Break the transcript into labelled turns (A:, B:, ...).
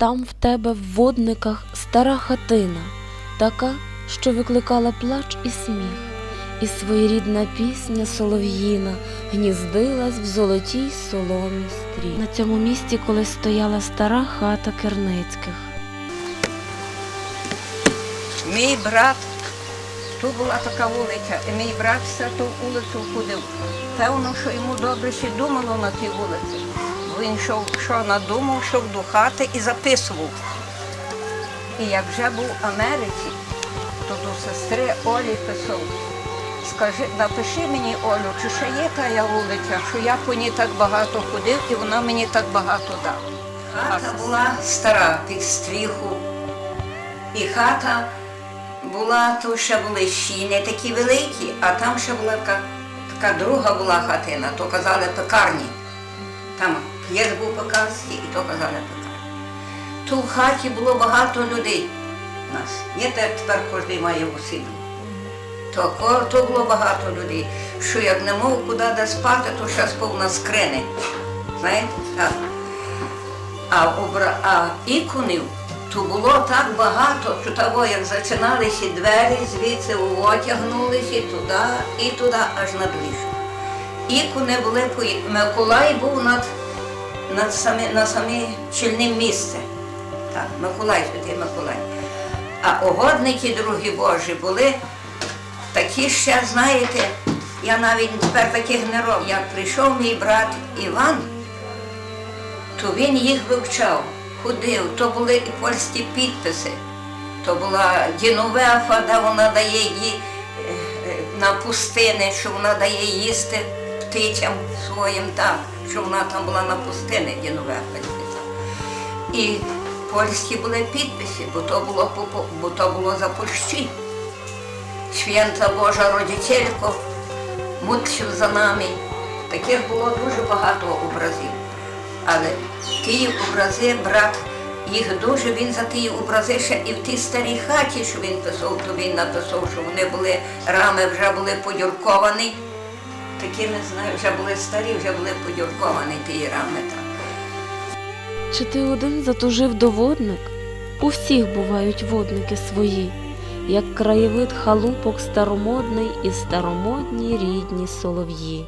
A: там в тебе в водниках стара хатина, така, що викликала плач і сміх, і своєрідна пісня солов'їна гніздилась в золотій соломі стрій. На цьому місці колись стояла стара хата Керницьких.
B: Мій брат, тут була така вулиця, і мій брат все ту вулицю ходив. Певно, що йому добре ще думало на тій вулиці. Він йшов, що надумав, йшов до хати і записував. І як вже був в Америці, то до сестри Олі писав. Скажи, напиши мені, Олю, чи ще є тая вулиця, що я по ній так багато ходив і вона мені так багато дала. Хата була стара під стріху. І хата була, то ще були щіни такі великі, а там ще була така, така друга була хатина, то казали пекарні. Там п'єс був пекарський, і то казали пекарні. Тут в хаті було багато людей у нас. Є те тепер кожен має усіду. То, то було багато людей, що як не мов куди де спати, то ще спав на скрини. Знаєте? Так. А, обра... а іконів то було так багато, що того, як зачиналися двері, звідси витягнулися і туди, і туди, аж над ліжком. Ікони були по Миколай був над, над самі, на самі чільним місце. Так, Миколай, святий Миколай. А угодники другі Божі були такі ще, знаєте, я навіть тепер таких не роблю. Як прийшов мій брат Іван, то він їх вивчав, ходив, то були і польські підписи, то була Діновефа, де вона дає їй е, е, на пустини, що вона дає їсти птицям своїм так, що вона там була на пустини, Діновефа. І польські були підписи, бо то було, бо то було за пущі. Święta Божа Родителько, мутчив за нами. Таких було дуже багато образів. Але ті образи, брат, їх дуже він за ті образи ще і в тій старій хаті, що він писав, то він написав, що вони були, рами вже були подюрковані. Такі не знаю, вже були старі, вже були подюрковані ті рами.
A: Чи ти один затужив до водник? У всіх бувають водники свої, як краєвид халупок старомодний і старомодні рідні солов'ї.